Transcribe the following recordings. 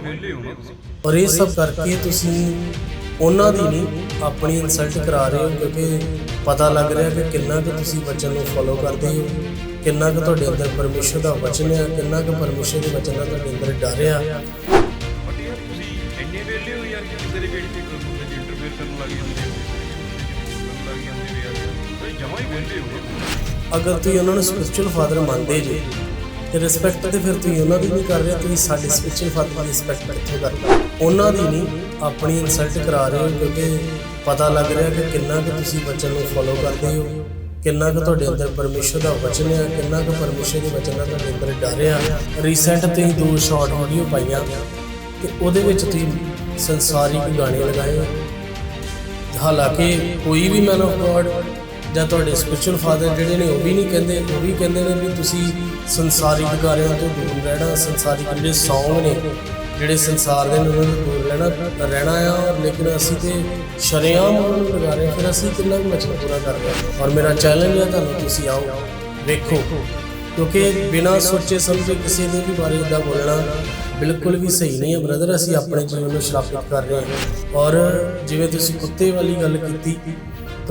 ਵਿਹਲੇ ਹੋ ਨਾ ਤੁਸੀਂ ਔਰ ਇਹ ਸਭ ਕਰਕੇ ਤੁਸੀਂ ਉਹਨਾਂ ਦੀ ਨਹੀਂ, ਆਪਣੀ ਇਨਸਲਟ ਕਰਾ ਰਹੇ ਹੋ, ਕਿਉਂਕਿ ਪਤਾ ਲੱਗ ਰਿਹਾ ਕਿ ਕਿੰਨਾ ਕੁ ਤੁਸੀਂ ਵਚਨ ਨੂੰ ਫੋਲੋ ਕਰਦੇ ਹੋ, ਕਿੰਨਾ ਕੁ ਤੁਹਾਡੇ ਅੰਦਰ ਪਰਮੇਸ਼ਰ ਦਾ ਵਚਨ ਹੈ, ਕਿੰਨਾ ਕੁ ਪਰਮੇਸ਼ਰ ਦੇ ਵਚਨ ਦਾ ਤੁਹਾਡੇ ਅੰਦਰ ਡਰ ਆ ਬਟ ਯਾਰ ਤੁਸੀਂ ਇੰਨੇ ਵਿਹਲੇ ਹੋ ਯਾਰ ਕਿ ਕਿਸੇ ਦੇ ਬੇਟੀ ਤੇ ਇੰਟਰਫੇਅਰ ਕਰਨ ਲੱਗ ਜਾਂਦੇ ਹੋ ਕਰਨ ਲੱਗ ਜਾਂਦੇ ਹੋ ਯਾਰ ਤੁਸੀਂ ਜਮਾਂ ਹੀ ਵਿਹਲੇ ਹੋ ਅਗਰ ਤੁਸੀਂ ਉਹਨਾਂ ਨੂੰ ਸਪਿਰਚੁਅਲ ਫਾਦਰ ਮੰਨਦੇ ਜੇ ਤੇ ਰਿਸਪੈਕਟ ਤੇ ਫਿਰ ਤੁਸੀਂ ਉਹਨਾਂ ਦੀ ਨਹੀਂ ਕਰ ਰਹੇ ਤੁਸੀਂ ਸਾਡੇ ਸਪਿਰਚੁਅਲ ਫਾਦਰ ਦੀ ਰਿਸਪੈਕਟ ਕਿੱਥੋਂ ਰਹੇ ਹੋ? ਉਹਨਾਂ ਦੀ ਨਹੀਂ, ਆਪਣੀ ਇਨਸਲਟ ਕਰਾ ਰਹੇ ਹੋ ਕਿਉਂਕਿ ਪਤਾ ਲੱਗ ਰਿਹਾ ਕਿ ਕਿੰਨਾ ਕੁ ਤੁਸੀਂ ਵਚਨ ਨੂੰ ਫੋਲੋ ਕਰਦੇ ਹੋ, ਕਿੰਨਾ ਕੁ ਤੁਹਾਡੇ ਅੰਦਰ ਪਰਮੇਸ਼ਰ ਦਾ ਵਚਨ ਹੈ ਕਿੰਨਾ ਕੁ ਪਰਮੇਸ਼ਰ ਦੇ ਵਚਨ ਦਾ ਤੁਹਾਡੇ ਅੰਦਰ ਡਰ ਆ ਰੀਸੈਂਟ ਤੁਸੀਂ ਦੋ ਸ਼ਾਰਟ ਵੀਡੀਓ ਪਾਈਆਂ ਤੇ ਉਹਦੇ ਵਿੱਚ ਤੁਸੀਂ ਸੰਸਾਰਿਕ ਗਾਣੇ ਲਗਾਏ ਹਾਲਾਂਕਿ ਕੋਈ ਵੀ ਮੈਨ ਆਫ ਗੋਡ ਜਾਂ ਤੁਹਾਡੇ ਸਪਿਰਚੁਅਲ ਫਾਦਰ ਜਿਹੜੇ ਨੇ ਉਹ ਵੀ ਨਹੀਂ ਕਹਿੰਦੇ ਉਹ ਵੀ ਕਹਿੰਦੇ ਨੇ ਵੀ ਤੁਸੀਂ ਸੰਸਾਰਿਕ ਗਾਰਿਆਂ ਤੋਂ ਦੂਰ ਰਹਿਣਾ ਸੰਸਾਰਿਕ ਜਿਹੜੇ ਸੌਂਗ ਨੇ ਜਿਹੜੇ ਸੰਸਾਰ ਦੇ ਨੇ ਉਹਨਾਂ ਤੋਂ ਦੂਰ ਰਹਿਣਾ ਰਹਿਣਾ ਆ ਔਰ ਲੇਕਿਨ ਅਸੀਂ ਤੇ ਸ਼ਰੇਆਮ ਉਹਨਾਂ ਨੂੰ ਲਗਾ ਰਹੇ ਹਾਂ, ਫਿਰ ਅਸੀਂ ਕਿੰਨਾ ਕੁ ਮਚਲਾ ਪੂਰਾ ਕਰਦੇ ਹਾਂ ਔਰ ਮੇਰਾ ਚੈਲੰਜ ਹੈ ਤੁਹਾਨੂੰ ਤੁਸੀਂ ਆਓ ਵੇਖੋ। ਕਿਉਂਕਿ ਬਿਨਾਂ ਸੋਚੇ ਸਮਝੇ ਕਿਸੇ ਦੇ ਵੀ ਬਾਰੇ ਇਦਾਂ ਬੋਲਣਾ ਬਿਲਕੁਲ ਵੀ ਸਹੀ ਨਹੀਂ ਹੈ ਬ੍ਰਦਰ ਅਸੀਂ ਆਪਣੇ ਜੀਵਨ ਨੂੰ ਸ਼ਰਾਪਿਤ ਕਰ ਰਹੇ ਹਾਂ। ਔਰ ਜਿਵੇਂ ਤੁਸੀਂ ਕੁੱਤੇ ਵਾਲੀ ਗੱਲ ਕੀਤੀ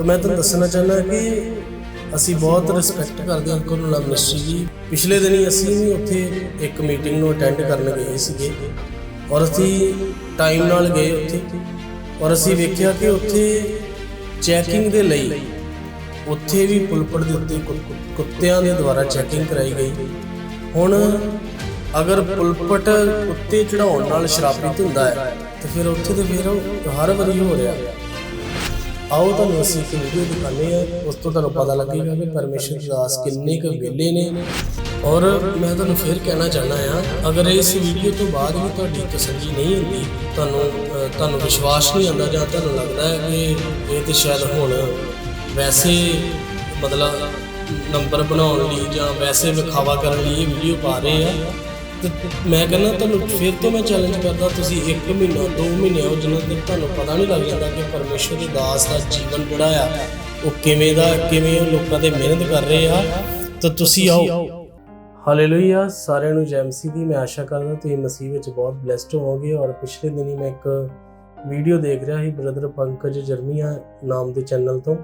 ਤਾਂ ਮੈਂ ਤੁਹਾਨੂੰ ਦੱਸਣਾ ਚਾਹੁੰਦਾ ਕਿ ਅਸੀਂ ਬਹੁਤ ਰਿਸਪੈਕਟ ਕਰਦੇ ਹਾਂ ਗੁਰੂ ਨੂੰ ਮਿਨਿਸਟਰੀ ਜੀ ਪਿਛਲੇ ਦਿਨੀ ਅਸੀਂ ਵੀ ਉੱਥੇ ਇੱਕ ਮੀਟਿੰਗ ਨੂੰ ਅਟੈਂਡ ਕਰਨ ਗਏ ਸੀਗੇ ਔਰ ਅਸੀਂ ਟਾਈਮ ਨਾਲ ਗਏ ਉੱਥੇ। ਔਰ ਅਸੀਂ ਵੇਖਿਆ ਕਿ ਉੱਥੇ ਚੈਕਿੰਗ ਦੇ ਲਈ ਉੱਥੇ ਵੀ ਪੁਲਪੜ ਦੇ ਉੱਤੇ ਕੁ- ਕੁੱਤਿਆਂ ਦੇ ਦੁਆਰਾ ਚੈਕਿੰਗ ਕਰਾਈ ਗਈ। ਹੁਣ ਅਗਰ ਪੁਲਪਟ ਉੱਤੇ ਚੜਾਉਣ ਨਾਲ ਸ਼ਰਾਬਿਤ ਹੁੰਦਾ ਹੈ, ਤੇ ਫਿਰ ਉੱਥੇ ਤੇ ਫਿਰ ਹਰ ਵਾਰੀ ਹੋ ਰਿਹਾ। ਆਓ ਤੁਹਾਨੂੰ ਅਸੀਂ ਇੱਕ ਵੀਡੀਓ ਦਿਖਾਉਂਦੇ ਆ ਉਸ ਤੋਂ ਤੁਹਾਨੂੰ ਪਤਾ ਲੱਗੇਗਾ ਕਿ ਪਰਮੇਸ਼ਰ ਦਾਸ ਕਿੰਨੇ ਕੁ ਵਿਲੇ ਨੇ। ਔਰ ਮੈਂ ਤੁਹਾਨੂੰ ਫਿਰ ਕਹਿਣਾ ਚਾਹਨਾ ਆ ਅਗਰ ਇਸ ਵੀਡੀਓ ਤੋਂ ਬਾਅਦ ਵੀ ਤੁਹਾਡੀ ਤਸੱਲੀ ਨਹੀਂ ਹੁੰਦੀ, ਤੁਹਾਨੂੰ ਤੁਹਾਨੂੰ ਵਿਸ਼ਵਾਸ ਨਹੀਂ ਆਉਂਦਾ ਜਾਂ ਤੁਹਾਨੂੰ ਲੱਗਦਾ ਹੈ ਕਿ ਇਹ ਤੇ ਸ਼ਾਇਦ ਹੁਣ ਵੈਸੇ ਮਤਲਬ ਨੰਬਰ ਬਣਾਉਣ ਲਈ ਜਾਂ ਵੈਸੇ ਵਿਖਾਵਾ ਕਰਨ ਲਈ ਇਹ ਵੀਡੀਓ ਪਾ ਰਹੇ ਆ ਤੇ ਮੈਂ ਕਹਿੰਦਾ ਤੁਹਾਨੂੰ ਫਿਰ ਤੋਂ ਮੈਂ ਚੈਲੰਜ ਕਰਦਾ, ਤੁਸੀਂ 1 ਮਹੀਨਾ 2 ਮਹੀਨੇ ਹੋ ਜਿੰਨਾ ਤੱਕ ਤੁਹਾਨੂੰ ਪਤਾ ਨਹੀਂ ਲੱਗ ਜਾਂਦਾ ਕਿ ਪਰਮੇਸ਼ਰ ਦੇ ਦਾਸ ਦਾ ਜੀਵਨ ਜਿਹੜਾ ਆ, ਉਹ ਕਿਵੇਂ ਦਾ, ਕਿਵੇਂ ਉਹ ਲੋਕਾਂ ਤੇ ਮਿਹਨਤ ਕਰ ਰਹੇ ਆ, ਤਾਂ ਤੁਸੀਂ ਆਓ। ਹਾਲੇਲੂਇਆ ਸਾਰਿਆਂ ਨੂੰ ਜੈ ਮਸੀਹ ਦੀ ਮੈਂ ਆਸ਼ਾ ਕਰਦਾ, ਤੁਸੀਂ ਮਸੀਹ ਵਿੱਚ ਬਹੁਤ ਬlesed ਹੋਵੋਗੇ ਔਰ ਪਿਛਲੇ ਦਿਨੀ ਮੈਂ ਇੱਕ ਵੀਡੀਓ ਦੇਖ ਰਿਹਾ ਸੀ ਬ੍ਰਦਰ ਪੰਕਜ ਜਰਮੀਆ ਨਾਮ ਦੇ ਚੈਨਲ ਤੋਂ।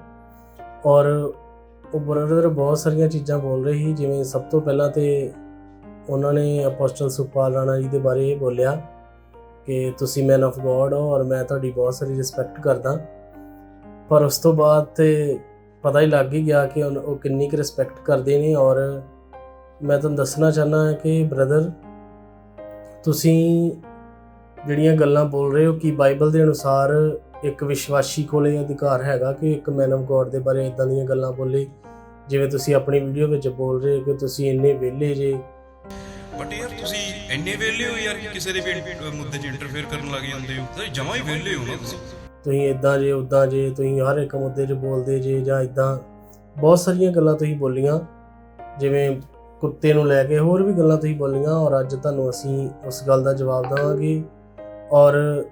ਔਰ ਉਹ ਬ੍ਰਦਰ ਬਹੁਤ ਸਾਰੀਆਂ ਚੀਜ਼ਾਂ ਬੋਲ ਰਹੇ ਸੀ, ਜਿਵੇਂ ਸਭ ਤੋਂ ਪਹਿਲਾਂ ਤੇ ਉਹਨਾਂ ਨੇ ਅਪੋਸਟਲ ਸੁਪਾਲ ਰਾਣਾ ਜੀ ਦੇ ਬਾਰੇ ਇਹ ਬੋਲਿਆ ਕਿ ਤੁਸੀਂ ਮੈਨ ਆਫ ਗੋਡ ਹੋ ਔਰ ਮੈਂ ਤੁਹਾਡੀ ਬਹੁਤ ਸਾਰੀ ਰਿਸਪੈਕਟ ਕਰਦਾ। ਪਰ ਉਸ ਤੋਂ ਬਾਅਦ ਤੇ ਪਤਾ ਹੀ ਲੱਗ ਹੀ ਗਿਆ ਕਿ ਉਹ ਕਿੰਨੀ ਕੁ ਰਿਸਪੈਕਟ ਕਰਦੇ ਨੇ ਔਰ ਮੈਂ ਤੁਹਾਨੂੰ ਦੱਸਣਾ ਚਾਹਨਾ ਕਿ ਬ੍ਰਦਰ ਤੁਸੀਂ ਜਿਹੜੀਆਂ ਗੱਲਾਂ ਬੋਲ ਰਹੇ ਹੋ ਕਿ ਬਾਈਬਲ ਦੇ ਅਨੁਸਾਰ ਇੱਕ ਵਿਸ਼ਵਾਸੀ ਕੋਲੇ ਅਧਿਕਾਰ ਹੈਗਾ ਕਿ ਇੱਕ ਮੈਨ ਆਫ ਗੋਡ ਦੇ ਬਾਰੇ ਇਦਾਂ ਦੀਆਂ ਗੱਲਾਂ ਬੋਲੇ। ਜਿਵੇਂ ਤੁਸੀਂ ਆਪਣੀ ਵੀਡੀਓ ਵਿੱਚ ਬੋਲ ਰਹੇ ਹੋ ਕਿ ਤੁਸੀਂ ਇੰਨੇ ਵਿਹਲੇ ਜੇ ਬਟ ਯਾਰ ਤੁਸੀਂ ਇੰਨੇ ਵਿਹਲੇ ਹੋ ਯਾਰ ਕਿਸੇ ਦੇ ਵੀ ਮੁੱਦੇ 'ਚ ਇੰਟਰਫੇਅਰ ਕਰਨ ਲੱਗ ਜਾਂਦੇ ਹੋ? ਤੁਸੀਂ ਜਮਾਂ ਹੀ ਵਿਹਲੇ ਹੋ ਨਾ ਤੁਸੀਂ। ਤੁਸੀਂ ਇਦਾਂ ਜੇ ਉਦਾਂ ਜੇ, ਤੁਸੀਂ ਹਰ ਇੱਕ ਮੁੱਦੇ 'ਚ ਬੋਲਦੇ ਜੇ ਜਾਂ ਇਦਾਂ ਬਹੁਤ ਸਾਰੀਆਂ ਗੱਲਾਂ ਤੁਸੀਂ ਬੋਲੀਆਂ। ਜਿਵੇਂ ਕੁੱਤੇ ਨੂੰ ਲੈ ਕੇ ਹੋਰ ਵੀ ਗੱਲਾਂ ਤੁਸੀਂ ਬੋਲੀਆਂ ਔਰ ਅੱਜ ਤੁਹਾਨੂੰ ਅਸੀਂ ਉਸ ਗੱਲ ਦਾ ਜਵਾਬ ਦੇਵਾਂਗੇ। ਔਰ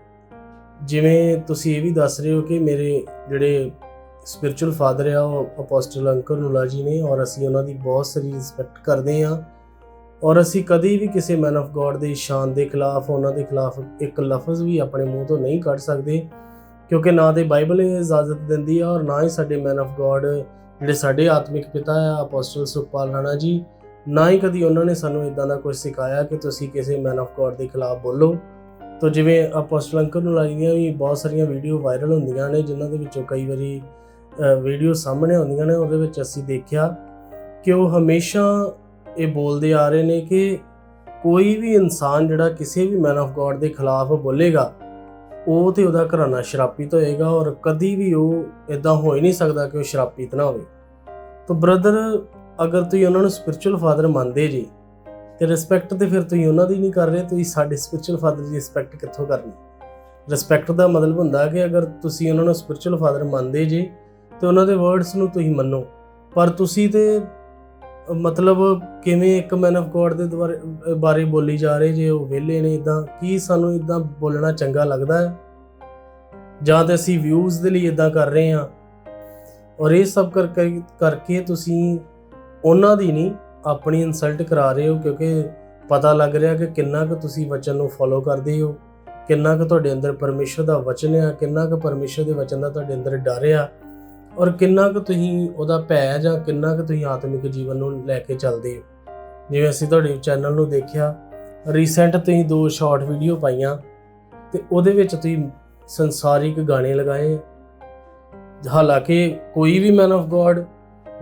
ਜਿਵੇਂ ਤੁਸੀਂ ਇਹ ਵੀ ਦੱਸ ਰਹੇ ਹੋ ਕਿ ਮੇਰੇ ਜਿਹੜੇ ਸਪਿਰਚੁਅਲ ਫਾਦਰ ਆ, ਉਹ ਅਪੋਸਟਲ ਅੰਕਲ ਨੂਲਾ ਜੀ ਨੇ ਔਰ ਅਸੀਂ ਉਹਨਾਂ ਦੀ ਬਹੁਤ ਸਾਰੀ ਰਿਸਪੈਕਟ ਕਰਦੇ ਹਾਂ। ਔਰ ਅਸੀਂ ਕਦੀ ਵੀ ਕਿਸੇ ਮੈਨ ਆਫ ਗੋਡ ਦੀ ਸ਼ਾਨ ਦੇ ਖਿਲਾਫ, ਉਹਨਾਂ ਦੇ ਖਿਲਾਫ ਇੱਕ ਲਫ਼ਜ਼ ਵੀ ਆਪਣੇ ਮੂੰਹ ਤੋਂ ਨਹੀਂ ਕੱਢ ਸਕਦੇ, ਕਿਉਂਕਿ ਨਾ ਤੇ ਬਾਈਬਲ ਇਹ ਇਜਾਜ਼ਤ ਦਿੰਦੀ ਆ ਔਰ ਨਾ ਹੀ ਸਾਡੇ ਮੈਨ ਆਫ ਗੋਡ ਜਿਹੜੇ ਸਾਡੇ ਆਤਮਿਕ ਪਿਤਾ ਆ ਅਪੋਸਟਲ ਸੁਖਪਾਲ ਰਾਣਾ ਜੀ, ਨਾ ਹੀ ਕਦੀ ਉਹਨਾਂ ਨੇ ਸਾਨੂੰ ਇਦਾਂ ਦਾ ਕੁਝ ਸਿਖਾਇਆ ਕਿ ਤੁਸੀਂ ਕਿਸੇ ਮੈਨ ਆਫ ਗੋਡ ਦੇ ਖਿਲਾਫ ਬੋਲੋ। ਤੋ ਜਿਵੇਂ ਅਪੋਸਟਲ ਅੰਕਲ ਨੂੰ ਲੱਗਦੀਆਂ ਵੀ ਬਹੁਤ ਸਾਰੀਆਂ ਵੀਡੀਓ ਵਾਇਰਲ ਹੁੰਦੀਆਂ ਨੇ, ਜਿਨ੍ਹਾਂ ਦੇ ਵਿੱਚੋਂ ਕਈ ਵਾਰੀ ਵੀਡੀਓ ਸਾਹਮਣੇ ਆਉਂਦੀਆਂ ਨੇ, ਉਹਦੇ ਵਿੱਚ ਅਸੀਂ ਦੇਖਿਆ ਕਿ ਉਹ ਹਮੇਸ਼ਾ ਇਹ ਬੋਲਦੇ ਆ ਰਹੇ ਨੇ ਕਿ ਕੋਈ ਵੀ ਇਨਸਾਨ ਜਿਹੜਾ ਕਿਸੇ ਵੀ ਮੈਨ ਆਫ ਗੋਡ ਦੇ ਖਿਲਾਫ ਬੋਲੇਗਾ, ਉਹ ਤੇ ਉਹਦਾ ਘਰਾਣਾ ਸ਼ਰਾਪਿਤ ਹੋਏਗਾ ਔਰ ਕਦੀ ਵੀ ਉਹ ਇਦਾਂ ਹੋ ਹੀ ਨਹੀਂ ਸਕਦਾ ਕਿ ਉਹ ਸ਼ਰਾਪਿਤ ਨਾ ਹੋਵੇ। ਤਾਂ ਬ੍ਰਦਰ ਅਗਰ ਤੁਸੀਂ ਉਹਨਾਂ ਨੂੰ ਸਪਿਰਚੁਅਲ ਫਾਦਰ ਮੰਨਦੇ ਜੀ, ਤੇ ਰਿਸਪੈਕਟ ਤੇ ਫਿਰ ਤੁਸੀਂ ਉਹਨਾਂ ਦੀ ਨਹੀਂ ਕਰ ਰਹੇ, ਤੁਸੀਂ ਸਾਡੇ ਸਪਿਰਚੁਅਲ ਫਾਦਰ ਦੀ ਰਿਸਪੈਕਟ ਕਿੱਥੋਂ ਕਰਨੀ? ਰਿਸਪੈਕਟ ਦਾ ਮਤਲਬ ਹੁੰਦਾ ਕਿ ਅਗਰ ਤੁਸੀਂ ਉਹਨਾਂ ਨੂੰ ਸਪਿਰਚੁਅਲ ਫਾਦਰ ਮੰਨਦੇ ਜੀ, ਤੇ ਉਹਨਾਂ ਦੇ ਵਰਡਸ ਨੂੰ ਤੁਸੀਂ ਮੰਨੋ, ਪਰ ਤੁਸੀਂ ਤੇ ਮਤਲਬ ਕਿਵੇਂ ਇੱਕ ਮੈਨ ਆਫ ਗੋਡ ਦੇ ਦੁਆਰੇ ਬਾਰੇ ਬੋਲੀ ਜਾ ਰਹੇ ਜੇ ਉਹ ਵਿਹਲੇ ਨੇ ਇਦਾਂ ਕੀ ਸਾਨੂੰ ਇਦਾਂ ਬੋਲਣਾ ਚੰਗਾ ਲੱਗਦਾ ਹੈ? ਜਾਂ ਤੇ ਅਸੀਂ ਵਿਊਜ਼ ਦੇ ਲਈ ਇਦਾਂ ਕਰ ਰਹੇ ਹਾਂ। ਔਰ ਇਹ ਸਭ ਕਰਕੇ ਕਰਕੇ ਤੁਸੀਂ ਉਹਨਾਂ ਦੀ ਨਹੀਂ, ਆਪਣੀ ਇਨਸਲਟ ਕਰਾ ਰਹੇ ਹੋ, ਕਿਉਂਕਿ ਪਤਾ ਲੱਗ ਰਿਹਾ ਕਿ ਕਿੰਨਾ ਕੁ ਤੁਸੀਂ ਵਚਨ ਨੂੰ ਫੋਲੋ ਕਰਦੇ ਹੋ, ਕਿੰਨਾ ਕੁ ਤੁਹਾਡੇ ਅੰਦਰ ਪਰਮੇਸ਼ਰ ਦਾ ਵਚਨ ਆ, ਕਿੰਨਾ ਕੁ ਪਰਮੇਸ਼ਰ ਦੇ ਵਚਨ ਦਾ ਤੁਹਾਡੇ ਅੰਦਰ ਡਰ ਆ। ਔਰ ਕਿੰਨਾ ਕੁ ਤੁਸੀਂ ਉਹਦਾ ਭੈ ਜਾਂ ਕਿੰਨਾ ਕੁ ਤੁਸੀਂ ਆਤਮਿਕ ਜੀਵਨ ਨੂੰ ਲੈ ਕੇ ਚੱਲਦੇ ਹੋ? ਜਿਵੇਂ ਅਸੀਂ ਤੁਹਾਡੇ ਚੈਨਲ ਨੂੰ ਦੇਖਿਆ ਰੀਸੈਂਟ ਤੁਸੀਂ ਦੋ ਸ਼ਾਰਟ ਵੀਡੀਓ ਪਾਈਆਂ ਤੇ ਉਹਦੇ ਵਿੱਚ ਤੁਸੀਂ ਸੰਸਾਰਿਕ ਗਾਣੇ ਲਗਾਏ। ਹਾਲਾਂਕਿ ਕੋਈ ਵੀ ਮੈਨ ਆਫ ਗੋਡ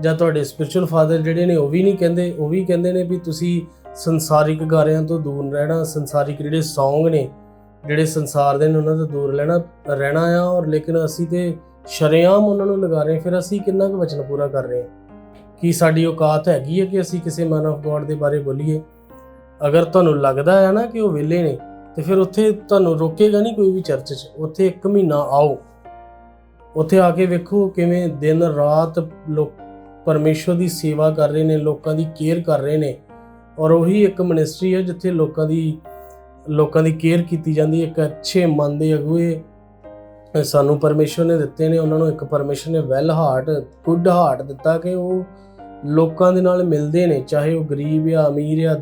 ਜਾਂ ਤੁਹਾਡੇ ਸਪਿਰਚੁਅਲ ਫਾਦਰ ਜਿਹੜੇ ਨੇ ਉਹ ਵੀ ਨਹੀਂ ਕਹਿੰਦੇ, ਉਹ ਵੀ ਕਹਿੰਦੇ ਨੇ ਵੀ ਤੁਸੀਂ ਸੰਸਾਰਿਕ ਗਾਰਿਆਂ ਤੋਂ ਦੂਰ ਰਹਿਣਾ, ਸੰਸਾਰਿਕ ਜਿਹੜੇ ਸੌਂਗ ਨੇ, ਜਿਹੜੇ ਸੰਸਾਰ ਦੇ ਨੇ ਉਹਨਾਂ ਤੋਂ ਦੂਰ ਰਹਿਣਾ ਰਹਿਣਾ ਆ ਔਰ ਲੇਕਿਨ ਅਸੀਂ ਤੇ ਸ਼ਰੇਆਮ ਉਹਨਾਂ ਨੂੰ ਲਗਾ ਰਹੇ ਫਿਰ ਅਸੀਂ ਕਿੰਨਾ ਕੁ ਵਚਨ ਪੂਰਾ ਕਰ ਰਹੇ ਹਾਂ? ਕੀ ਸਾਡੀ ਔਕਾਤ ਹੈਗੀ ਹੈ ਕਿ ਅਸੀਂ ਕਿਸੇ ਮੈਨ ਆਫ ਗੋਡ ਦੇ ਬਾਰੇ ਬੋਲੀਏ? ਅਗਰ ਤੁਹਾਨੂੰ ਲੱਗਦਾ ਹੈ ਨਾ ਕਿ ਉਹ ਵਿਹਲੇ ਨੇ, ਤੇ ਫਿਰ ਉੱਥੇ ਤੁਹਾਨੂੰ ਰੋਕੇਗਾ ਨਹੀਂ ਕੋਈ ਵੀ ਚਰਚ 'ਚ? ਉੱਥੇ ਇੱਕ ਮਹੀਨਾ ਆਓ। ਉੱਥੇ ਆ ਕੇ ਵੇਖੋ ਕਿਵੇਂ ਦਿਨ ਰਾਤ ਲੋਕ ਪਰਮੇਸ਼ਵਰ ਦੀ ਸੇਵਾ ਕਰ ਰਹੇ ਨੇ, ਲੋਕਾਂ ਦੀ ਕੇਅਰ ਕਰ ਰਹੇ ਨੇ। ਔਰ ਉਹੀ ਇੱਕ ਮਿਨਿਸਟਰੀ ਹੈ ਜਿੱਥੇ ਲੋਕਾਂ ਦੀ ਲੋਕਾਂ ਦੀ ਕੇਅਰ ਕੀਤੀ ਜਾਂਦੀ ਹੈ। ਇੱਕ ਅੱਛੇ ਮਨ ਦੇ ਅਗੂਏ ਸਾਨੂੰ ਪਰਮੇਸ਼ਵਰ ਨੇ ਦਿੱਤੇ ਨੇ, ਉਹਨਾਂ ਨੂੰ ਇੱਕ ਪਰਮੇਸ਼ਵਰ ਨੇ ਵੈਲ ਹਾਰਟ ਗੁੱਡ ਹਾਰਟ ਦਿੱਤਾ ਕਿ ਉਹ ਲੋਕਾਂ ਦੇ ਨਾਲ ਮਿਲਦੇ ਨੇ, ਚਾਹੇ ਉਹ ਗਰੀਬ ਜਾਂ ਅਮੀਰ ਜਾਂ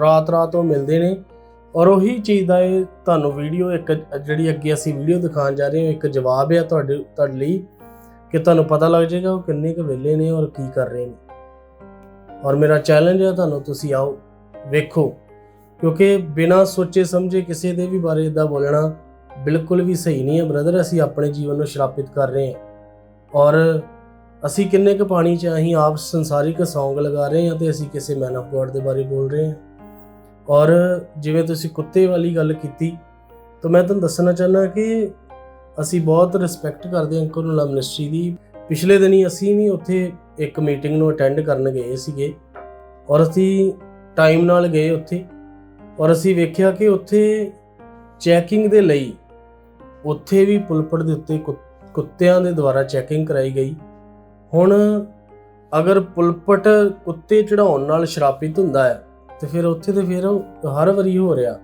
ਰਾਤ ਰਾਤ ਉਹ ਮਿਲਦੇ ਨੇ। ਔਰ ਉਹੀ ਚੀਜ਼ ਦਾ ਇਹ ਤੁਹਾਨੂੰ ਵੀਡੀਓ ਇੱਕ ਜਿਹੜੀ ਅੱਗੇ ਅਸੀਂ ਵੀਡੀਓ ਦਿਖਾਉਣ ਜਾ ਰਹੇ ਹਾਂ, ਇੱਕ ਜਵਾਬ ਹੈ ਤੁਹਾਡੇ ਤੁਹਾਡੇ ਲਈ ਕਿ ਤੁਹਾਨੂੰ ਪਤਾ ਲੱਗ ਜਾਏਗਾ ਉਹ ਕਿੰਨੇ ਕੁ ਵਿਹਲੇ ਨੇ ਔਰ ਕੀ ਕਰ ਰਹੇ ਨੇ। ਔਰ ਮੇਰਾ ਚੈਲੰਜ ਹੈ ਤੁਹਾਨੂੰ, ਤੁਸੀਂ ਆਓ, ਵੇਖੋ, ਕਿਉਂਕਿ ਬਿਨਾਂ ਸੋਚੇ ਸਮਝੇ ਕਿਸੇ ਦੇ ਵੀ ਬਾਰੇ ਇਦਾਂ ਬੋਲਣਾ ਬਿਲਕੁਲ ਵੀ ਸਹੀ ਨਹੀਂ ਹੈ ਬ੍ਰਦਰ ਅਸੀਂ ਆਪਣੇ ਜੀਵਨ ਨੂੰ ਸ਼ਰਾਪਿਤ ਕਰ ਰਹੇ ਹਾਂ। ਔਰ ਅਸੀਂ ਕਿੰਨੇ ਕੁ ਪਾਣੀ 'ਚ ਅਸੀਂ ਆਪ ਸੰਸਾਰਿਕ ਸੌਂਗ ਲਗਾ ਰਹੇ ਹਾਂ ਤੇ ਅਸੀਂ ਕਿਸੇ ਮੈਨ ਆਫ ਗੋਡ ਦੇ ਬਾਰੇ ਬੋਲ ਰਹੇ ਹਾਂ। ਔਰ ਜਿਵੇਂ ਤੁਸੀਂ ਕੁੱਤੇ ਵਾਲੀ ਗੱਲ ਕੀਤੀ, ਤਾਂ ਮੈਂ ਤੁਹਾਨੂੰ ਦੱਸਣਾ ਚਾਹੁੰਦਾ ਕਿ ਅਸੀਂ ਬਹੁਤ ਰਿਸਪੈਕਟ ਕਰਦੇ ਹਾਂ ਅੰਕਲ ਨੂੰ ਮਿਨਿਸਟਰੀ ਦੀ। ਪਿਛਲੇ ਦਿਨੀ ਅਸੀਂ ਵੀ ਉੱਥੇ ਇੱਕ ਮੀਟਿੰਗ ਨੂੰ ਅਟੈਂਡ ਕਰਨ ਗਏ ਸੀਗੇ। ਔਰ ਅਸੀਂ ਟਾਈਮ ਨਾਲ ਗਏ ਉੱਥੇ। ਔਰ ਅਸੀਂ ਵੇਖਿਆ ਕਿ ਉੱਥੇ ਚੈਕਿੰਗ ਦੇ ਲਈ ਉੱਥੇ ਵੀ ਪੁਲਪਟ ਦੇ ਉੱਤੇ ਕੁ- ਕੁੱਤਿਆਂ ਦੇ ਦੁਆਰਾ ਚੈਕਿੰਗ ਕਰਾਈ ਗਈ। ਹੁਣ ਅਗਰ ਪੁਲਪਟ ਕੁੱਤੇ ਚੜਾਉਣ ਨਾਲ ਸ਼ਰਾਪਿਤ ਹੁੰਦਾ ਹੈ, ਤੇ ਫਿਰ ਉੱਥੇ ਤੇ ਫਿਰ ਹਰ ਵਾਰੀ ਹੋ ਰਿਹਾ।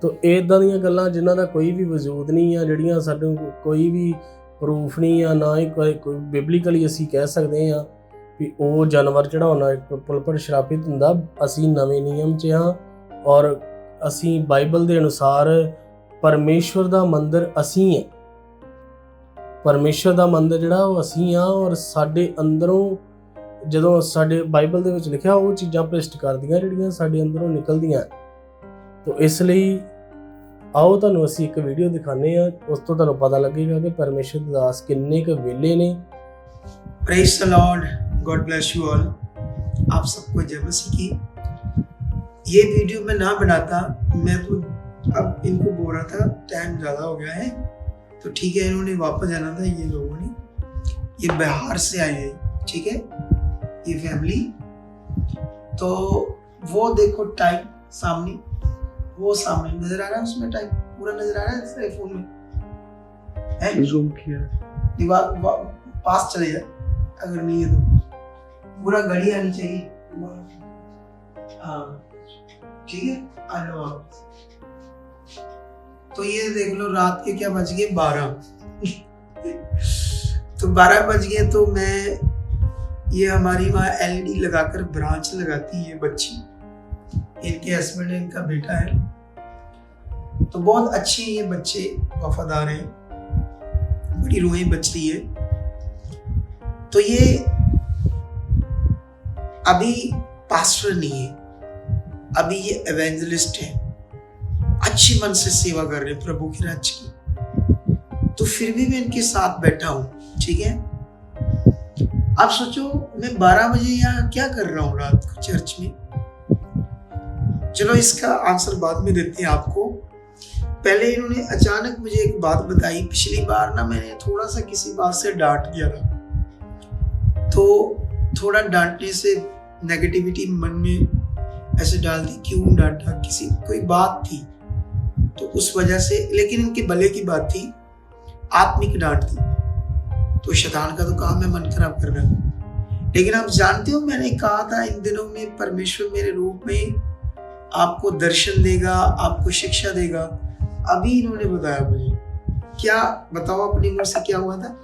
ਤੋ ਇਦਾਂ ਦੀਆਂ ਗੱਲਾਂ ਜਿਨ੍ਹਾਂ ਦਾ ਕੋਈ ਵੀ ਵਜੂਦ ਨਹੀਂ ਆ, ਜਿਹੜੀਆਂ ਸਾਨੂੰ ਕੋਈ ਵੀ ਪ੍ਰੂਫ ਨਹੀਂ ਆ, ਨਾ ਹੀ ਕੋਈ ਕੋਈ ਬਿਬਲੀਕਲੀ ਅਸੀਂ ਕਹਿ ਸਕਦੇ ਆ ਵੀ ਉਹ ਜਾਨਵਰ ਚੜਾਉਣਾ ਇੱਕ ਪੁਲਪਟ ਸ਼ਰਾਪਿਤ ਹੁੰਦਾ। ਅਸੀਂ ਨਵੇਂ ਨਿਯਮ 'ਚ ਹਾਂ ਔਰ ਅਸੀਂ ਬਾਈਬਲ ਦੇ ਅਨੁਸਾਰ ਪਰਮੇਸ਼ਵਰ ਦਾ ਮੰਦਿਰ ਅਸੀਂ ਹੈ ਪਰਮੇਸ਼ਵਰ ਦਾ ਮੰਦਿਰ ਜਿਹੜਾ ਉਹ ਅਸੀਂ ਆ ਔਰ ਸਾਡੇ ਅੰਦਰੋਂ ਜਦੋਂ ਸਾਡੇ ਬਾਈਬਲ ਦੇ ਵਿੱਚ ਲਿਖਿਆ ਉਹ ਚੀਜ਼ਾਂ ਪ੍ਰੇਸਟ ਕਰਦੀਆਂ ਜਿਹੜੀਆਂ ਸਾਡੇ ਅੰਦਰੋਂ ਨਿਕਲਦੀਆਂ ਤੋ ਇਸ ਲਈ ਆਓ ਤੁਹਾਨੂੰ ਅਸੀਂ ਇੱਕ ਵੀਡੀਓ ਦਿਖਾਣੇ ਆ ਉਸ ਤੋਂ ਤੁਹਾਨੂੰ ਪਤਾ ਲੱਗੇਗਾ ਕਿ ਪਰਮੇਸ਼ਰ ਦੇ ਦਾਸ ਕਿੰਨੇ ਕੁ ਵਿਹਲੇ ਨੇ praise the lord god bless you all आप सबको जय मसीह की ये वीडियो मैं ना बनाता मैं तो अब इनको बोल रहा था टाइम ज़्यादा हो गया है। तो ठीक है इन्होंने वापस जाना था ये लोगों ने। ये बिहार से आए हैं ठीक है? ये फैमिली तो वो देखो टाइम सामने वो सामने नज़र आ रहा है उसमें टाइम पूरा नज़र आ रहा है फ़ोन में। है? ਜ਼ੂਮ किया। दीवार पास चले जाए अगर नहीं है तो। पूरा घड़ी आनी चाहिए। हाँ ठीक है? आ जाओ आप तो ये देख लो, रात के क्या बज गए? बारह। तो बारह बज गए तो मैं ये हमारी वहाँ एलईडी लगाकर ब्रांच लगाती है बच्ची। इनके हस्बैंड इनका बेटा है। तो बहुत अच्छे ये बच्चे वफादार हैं। बड़ी रूहें बच रही है। तो ये अभी पास्टर नहीं है। अभी ये एवेंजलिस्ट है। अच्छी मन से सेवा कर रहे प्रभु के राज्य की। तो फिर भी मैं इनके साथ बैठा हूँ, ठीक है? आप सोचो, मैं 12 बजे यहाँ क्या कर रहा हूँ रात को चर्च में? चलो, इसका आंसर बाद में देते हैं आपको। पहले इन्होंने अचानक मुझे एक बात बताई, पिछली बार ना मैंने थोड़ा सा किसी बात से डांट दिया था। तो थोड़ा डांटने से नेगेटिविटी मन में ऐसे डाल दी क्यों डांटा, किसी, कोई बात थी। तो उस वजह से लेकिन इनके भले की बात थी आत्मिक डांट थी। तो शैतान का तो काम है मन खराब करना। लेकिन आप जानते हो मैंने कहा था इन दिनों में परमेश्वर मेरे रूप में आपको दर्शन देगा आपको शिक्षा देगा। अभी इन्होंने बताया मुझे। क्या बताओ अपनी मुँह से क्या हुआ था?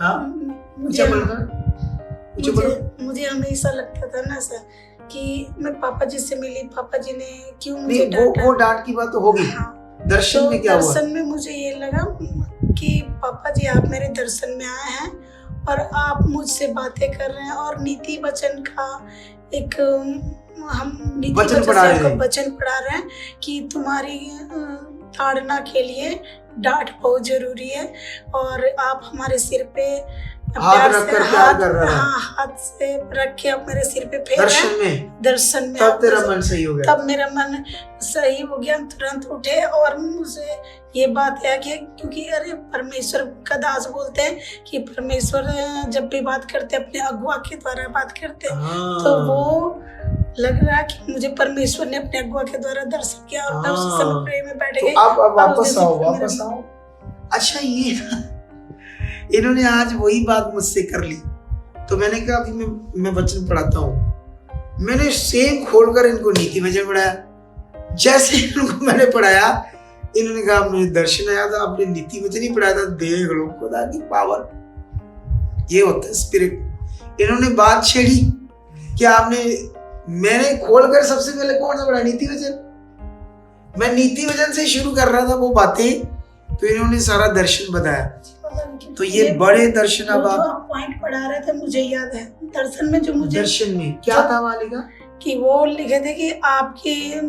हाँ? मुझे बोलो बोलो मुझे मुझे हमेशा लगता था ना सर कि मैं पापा जी से मिली पापा जी ने क्यों मुझे वो डांटा? वो डांट की बात तो होगी। हाँ। दर्शन तो में क्या दर्शन हुआ? दर्शन में मुझे ये लगा कि पापा जी आप मेरे दर्शन में आए हैं और आप मुझसे बातें कर रहे हैं और नीति वचन का एक हम नीति वचन पढ़ा रहे हैं। वचन पढ़ा रहे हैं कि तुम्हारी ताड़ना के लिए डांट बहुत ज़रूरी है और आप हमारे सिर पे हाथ प्यार रख कर प्यार कर रहा है। हाँ हाथ से रख के आप मेरे सिर पे फेर दर्शन में। दर्शन में तब तेरा मन सही हो गया। तब मेरा मन सही हो गया तुरंत उठे और मुझे ये बात है कि क्योंकि अरे परमेश्वर का दास बोलते हैं कि परमेश्वर जब भी बात करते अपने अगुआ के द्वारा बात करते हैं। हाँ। तो वो लग रहा है कि मुझे परमेश्वर ने अपने अगुआ के द्वारा दर्शन किया और तब से हाँ। मैं प्रेम में बैठ तो गई। अब अब वापस आओ वापस आओ। अच्छा ये इन्होंने आज वही बात मुझसे कर ली। तो मैंने कहा, अभी मैं मैं वचन पढ़ाता हूँ। मैंने सेम खोलकर इनको नीति वचन पढ़ाया जैसे इनको मैंने पढ़ाया, इन्होंने कहा, मुझे दर्शन आया था आपने नीति वचन ही पढ़ाया था, देख लो, खुदा की पावर ये होता है स्पिरिट इन्होंने बात छेड़ी कि आपने, मैंने खोलकर सबसे पहले कौन सा पढ़ा, नीति वचन? मैं नीति वचन से शुरू कर रहा था वो बातें तो इन्होंने सारा दर्शन बताया। तो ये बड़े दर्शन अब आप पॉइंट पढ़ा रहे थे मुझे याद है। दर्शन में जो मुझे दर्शन में क्या था वालिका कि वो लिखे थे कि आपकी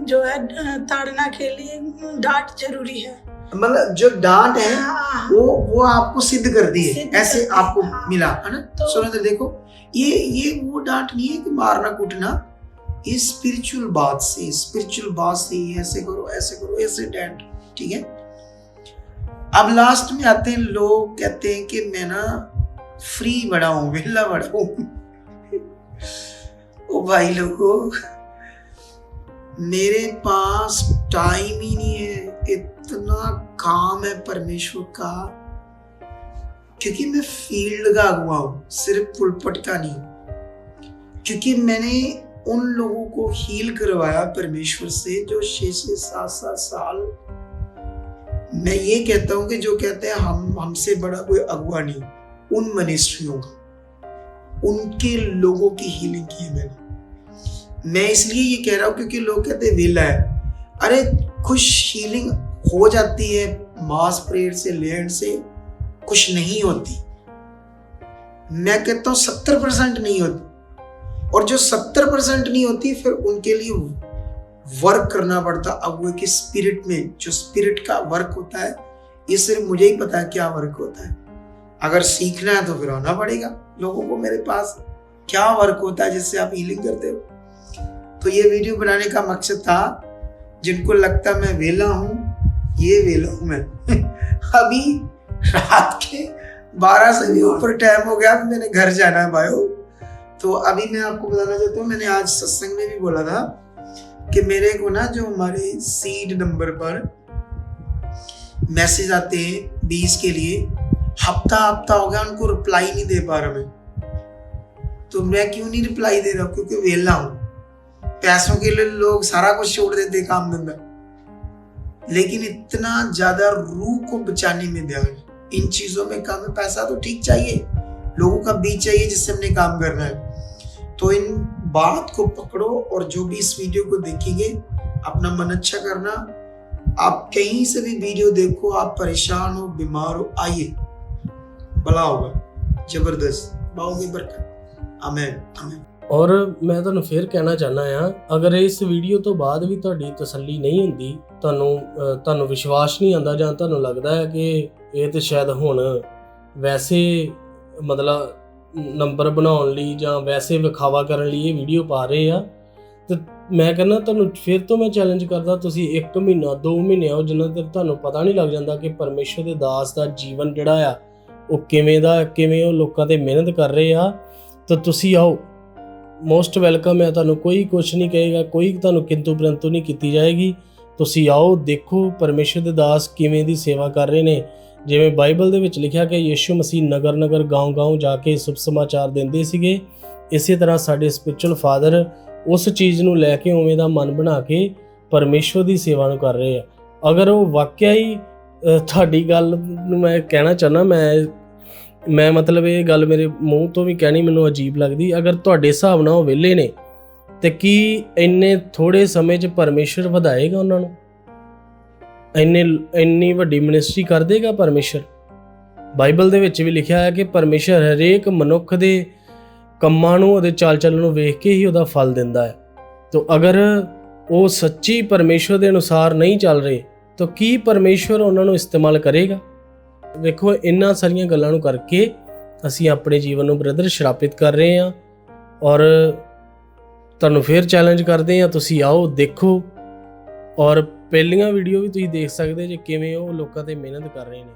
जो है ताड़ना के लिए डांट ज़रूरी है। मतलब जो डांट है हाँ, वो वो आपको सिद्ध कर दी है। ऐसे आपको हाँ। मिला है ना? तो- सुनो तो देखो। ये ये वो डांट नहीं है कि मारना कूटना। ये स्पिरिचुअल बात से स्पिरिचुअल बात से ऐसे करो ऐसे करो ऐसे डांट ठीक है? अब लास्ट में आते हैं, लोग कहते हैं कि मैं ना फ्री बड़ा हूँ, विला बड़ा हूँ। ओ भाई लोगों, मेरे पास टाइम ही नहीं है, इतना काम है परमेश्वर का, क्योंकि मैं फ़ील्ड का अगुआ हूँ, सिर्फ़ पुलपट का नहीं। क्योंकि मैंने उन लोगों को हील करवाया परमेश्वर से, जो छह से सात सात साल मैं ये कहता हूँ कि जो कहते हैं, हम, हमसे बड़ा कोई अगुआ नहीं, उन मनिस्ट्रियों का, उनके लोगों की हीलिंग की है मैंने। मैं इसलिए ये कह रहा हूँ क्योंकि लोग कहते हैं, वेला है। अरे कुछ हीलिंग हो जाती है, मास प्रेयर से लैंड से कुछ नहीं होती। मैं कहता हूँ, सत्तर परसेंट नहीं होती। और जो सत्तर परसेंट नहीं होती, फिर उनके लिए वर्क करना पड़ता अगुए के स्पिरिट में? जो स्पिरिट का वर्क होता है, ये सिर्फ़ मुझे ही पता है क्या वर्क होता है। अगर सीखना है तो फिर आना पड़ेगा लोगों को मेरे पास। क्या वर्क होता है जिससे आप हीलिंग करते हो? तो ये वीडियो बनाने का मकसद था, जिनको लगता मैं वेला हूँ, ये वेला हूँ मैं। अभी रात के 12 से भी ऊपर टाइम हो गया मैंने घर जाना है भाइयों तो अभी मैं आपको बताना चाहता हूँ, मैंने आज सत्संग में भी बोला था कि मेरे को ना जो हमारे सीड नंबर पर मैसेज आते हैं बीस के लिए, हफ़्ता हफ़्ता हो गया उनको रिप्लाई नहीं दे पा रहा मैं। तो मैं क्यों नहीं रिप्लाई दे रहा? क्योंकि वेला हूँ। पैसों के लिए लोग सारा कुछ छोड़ देते काम धंधा लेकिन इतना ज़्यादा रूह को बचाने में ध्यान इन चीज़ों में काम है, पैसा तो ठीक चाहिए। लोगों का बीच चाहिए जिससे हमने काम करना है। तो इन बात को पकड़ो और जो भी इस वीडियो को देखेंगे अपना मन अच्छा करना आप कहीं से भी वीडियो देखो आप परेशान हो बीमार हो आइए भला होगा जबरदस्त पाओगे बरकत आमेन आमेन ਔਰ ਮੈਂ ਤੁਹਾਨੂੰ ਫੇਰ ਕਹਿਣਾ ਚਾਹਨਾ ਆ ਅਗਰ ਇਸ ਵੀਡੀਓ ਤੋਂ ਬਾਅਦ ਵੀ ਤੁਹਾਡੀ ਤਸੱਲੀ ਨਹੀਂ ਹੁੰਦੀ ਤੁਹਾਨੂੰ ਅ, ਤੁਹਾਨੂੰ ਵਿਸ਼ਵਾਸ ਨਹੀਂ ਆਉਂਦਾ ਜਾਂ ਤੁਹਾਨੂੰ ਲੱਗਦਾ ਹੈ ਕਿ ਇਹ ਤੇ ਸ਼ਾਇਦ ਹੁਣ ਵੈਸੇ ਮਤਲਬ ਨੰਬਰ ਬਣਾਉਣ ਲਈ ਜਾਂ ਵੈਸੇ ਵਿਖਾਵਾ ਕਰਨ ਲਈ ਇਹ ਵੀਡੀਓ ਪਾ ਰਹੇ ਆ। ਤੇ ਮੈਂ ਕਹਿੰਦਾ ਤੁਹਾਨੂੰ ਫਿਰ ਤੋਂ ਮੈਂ ਚੈਲੰਜ ਕਰਦਾ, ਤੁਸੀਂ 1 ਮਹੀਨਾ 2 ਮਹੀਨੇ ਆਓ, ਜਿੰਨਾ ਤੱਕ ਤੁਹਾਨੂੰ ਪਤਾ ਨਹੀਂ ਲੱਗ ਜਾਂਦਾ ਕਿ ਪਰਮੇਸ਼ਰ ਦੇ ਦਾਸ ਦਾ ਜੀਵਨ ਜਿਹੜਾ ਆ, ਉਹ ਕਿਵੇਂ ਦਾ, ਕਿਵੇਂ ਉਹ ਲੋਕਾਂ ਤੇ ਮਿਹਨਤ ਕਰ ਰਹੇ ਆ। ਤਾਂ ਤੁਸੀਂ ਆਓ। ਮੋਸਟ ਵੈਲਕਮ ਹੈ ਤੁਹਾਨੂੰ ਕੋਈ ਕੁਝ ਨਹੀਂ ਕਹੇਗਾ, ਕੋਈ ਤੁਹਾਨੂੰ ਕਿੰਤੂ ਪਰੰਤੂ ਨਹੀਂ ਕੀਤੀ ਜਾਏਗੀ। ਤੁਸੀਂ ਆਓ, ਦੇਖੋ ਪਰਮੇਸ਼ਰ ਦੇ ਦਾਸ ਕਿਵੇਂ ਦੀ ਸੇਵਾ ਕਰ ਰਹੇ ਨੇ। ਜਿਵੇਂ ਬਾਈਬਲ ਦੇ ਵਿੱਚ ਲਿਖਿਆ ਕਿ ਯੀਸ਼ੂ ਮਸੀਹ ਨਗਰ ਨਗਰ گاؤں-گاؤں ਜਾ ਕੇ ਸੁਭ ਸਮਾਚਾਰ ਦਿੰਦੇ ਸੀਗੇ ਇਸੇ ਤਰ੍ਹਾਂ ਸਾਡੇ ਸਪਿਰਚੁਅਲ ਫਾਦਰ ਉਸ ਚੀਜ਼ ਨੂੰ ਲੈ ਕੇ ਉਵੇਂ ਦਾ ਮਨ ਬਣਾ ਕੇ ਪਰਮੇਸ਼ਰ ਦੀ ਸੇਵਾ ਨੂੰ ਕਰ ਰਹੇ ਆ ਅਗਰ ਉਹ ਵਾਕਿਆ ਹੀ ਅ, ਤੁਹਾਡੀ ਗੱਲ ਨੂੰ ਮੈਂ ਕਹਿਣਾ ਚਾਹਨਾ ਮੈਂ ਮੈਂ ਮਤਲਬ ਇਹ ਗੱਲ ਮੇਰੇ ਮੂੰਹ ਤੋਂ ਵੀ ਕਹਿਣੀ ਮੈਨੂੰ ਅਜੀਬ ਲੱਗਦੀ ਅਗਰ ਤੁਹਾਡੇ ਹਿਸਾਬ ਨਾਲ ਉਹ ਵਿਹਲੇ ਨੇ ਤੇ ਕੀ ਇੰਨੇ ਥੋੜੇ ਸਮੇਂ 'ਚ ਪਰਮੇਸ਼ਰ ਵਧਾਏਗਾ ਉਹਨਾਂ ਨੂੰ ਇੰਨੇ ਇੰਨੀ ਵੱਡੀ ਮਿਨਿਸਟਰੀ ਕਰ ਦੇਗਾ ਪਰਮੇਸ਼ਰ? ਬਾਈਬਲ ਦੇ ਵਿੱਚ ਵੀ ਲਿਖਿਆ ਹੈ ਕਿ ਪਰਮੇਸ਼ਰ ਹਰੇਕ ਮਨੁੱਖ ਦੇ ਕੰਮਾਂ ਨੂੰ, ਉਹਦੇ ਚਾਲ ਚੱਲਣ ਨੂੰ ਵੇਖ ਕੇ ਹੀ ਉਹਦਾ ਫਲ ਦਿੰਦਾ ਹੈ। ਤੋ ਅਗਰ ਉਹ ਸੱਚੀ ਪਰਮੇਸ਼ਰ ਦੇ ਅਨੁਸਾਰ ਨਹੀਂ ਚੱਲ ਰਹੇ, ਤਾਂ ਕੀ ਪਰਮੇਸ਼ਰ ਉਹਨਾਂ ਨੂੰ ਇਸਤੇਮਾਲ ਕਰੇਗਾ? ਵੇਖੋ ਇਹਨਾਂ ਸਾਰੀਆਂ ਗੱਲਾਂ ਨੂੰ ਕਰਕੇ ਅਸੀਂ ਆਪਣੇ ਜੀਵਨ ਨੂੰ ਬ੍ਰਦਰ ਸ਼ਰਾਪਿਤ ਕਰ ਰਹੇ ਹਾਂ ਔਰ ਤੁਹਾਨੂੰ ਫੇਰ ਚੈਲੰਜ ਕਰਦੇ ਹਾਂ, ਤੁਸੀਂ ਆਓ, ਦੇਖੋ ਔਰ ਪਹਿਲੀਆਂ ਵੀਡੀਓ ਵੀ ਤੁਸੀਂ ਦੇਖ ਸਕਦੇ ਜੇ ਕਿਵੇਂ ਉਹ ਲੋਕਾਂ ਤੇ ਮਿਹਨਤ ਕਰ ਰਹੇ ਨੇ।